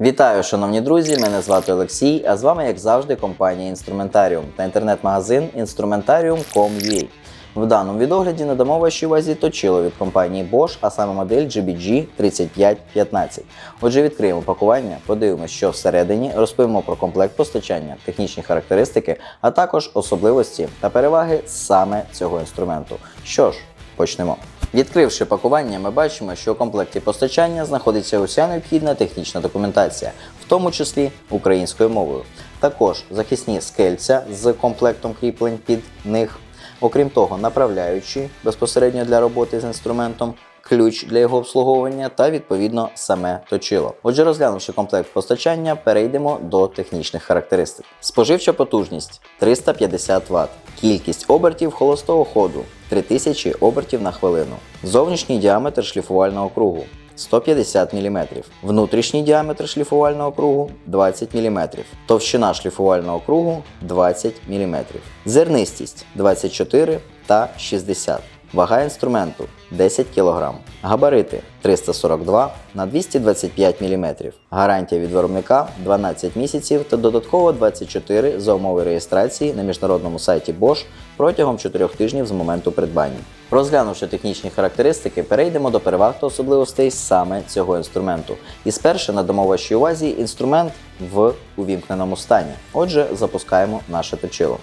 Вітаю, шановні друзі! Мене звати Олексій, а з вами, як завжди, компанія Інструментаріум та інтернет-магазин Instrumentarium.com.ua. В даному відогляді надамо вашій увазі точило від компанії Bosch, а саме модель GBG 3515. Отже, відкриємо пакування, подивимося, що всередині, розповімо про комплект постачання, технічні характеристики, а також особливості та переваги саме цього інструменту. Що ж, почнемо. Відкривши пакування, ми бачимо, що у комплекті постачання знаходиться уся необхідна технічна документація, в тому числі українською мовою. Також захисні скельця з комплектом кріплень під них. Окрім того, направляючі безпосередньо для роботи з інструментом, ключ для його обслуговування та відповідно саме точило. Отже, розглянувши комплект постачання, перейдемо до технічних характеристик. Споживча потужність 350 Вт, кількість обертів холостого ходу 3000 обертів на хвилину, зовнішній діаметр шліфувального кругу 150 мм, внутрішній діаметр шліфувального кругу 20 мм, товщина шліфувального кругу 20 мм, зернистість 24 та 60 Вага інструменту 10 кг. Габарити 342 на 225 мм. Гарантія від виробника 12 місяців та додатково 24 за умови реєстрації на міжнародному сайті Bosch протягом 4 тижнів з моменту придбання. Розглянувши технічні характеристики, перейдемо до переваг та особливостей саме цього інструменту. І спершу надамо вашій увазі інструмент в увімкненому стані. Отже, запускаємо наше точило.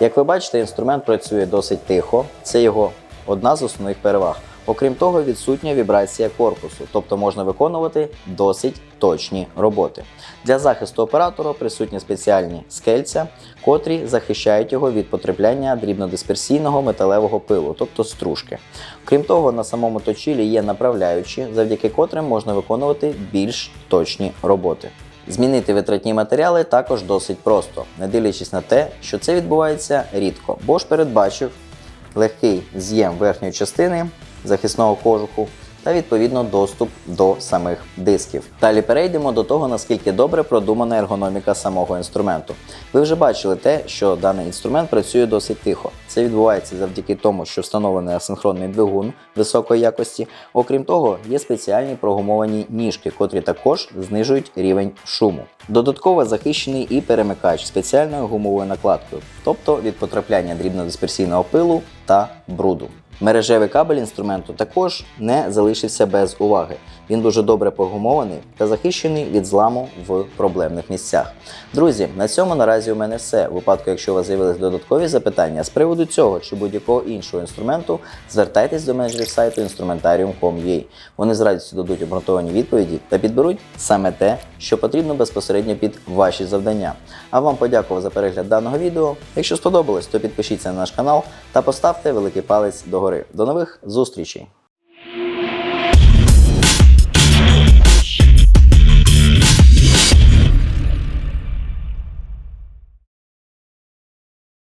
Як ви бачите, інструмент працює досить тихо. Це його одна з основних переваг. Окрім того, відсутня вібрація корпусу, тобто можна виконувати досить точні роботи. Для захисту оператора присутні спеціальні скельця, котрі захищають його від потрапляння дрібнодисперсійного металевого пилу, тобто стружки. Крім того, на самому точилі є направляючі, завдяки котрим можна виконувати більш точні роботи. Змінити витратні матеріали також досить просто, не дивлячись на те, що це відбувається рідко. Bosch передбачив легкий з'єм верхньої частини захисного кожуху та відповідно доступ до самих дисків. Далі перейдемо до того, наскільки добре продумана ергономіка самого інструменту. Ви вже бачили те, що даний інструмент працює досить тихо. Це відбувається завдяки тому, що встановлений асинхронний двигун високої якості. Окрім того, є спеціальні прогумовані ніжки, котрі також знижують рівень шуму. Додатково захищений і перемикач спеціальною гумовою накладкою, тобто від потрапляння дрібнодисперсійного пилу та бруду. Мережевий кабель інструменту також не залишився без уваги. Він дуже добре прогумований та захищений від зламу в проблемних місцях. Друзі, на цьому наразі у мене все. У випадку, якщо у вас з'явились додаткові запитання з приводу цього чи будь-якого іншого інструменту, звертайтесь до менеджерів сайту instrumentarium.com.ua. Вони з радістю дадуть обґрунтовані відповіді та підберуть саме те, що потрібно безпосередньо під ваші завдання. А вам подякував за перегляд даного відео. Якщо сподобалось, то підпишіться на наш канал та поставте великий палець догори. До нових зустрічей!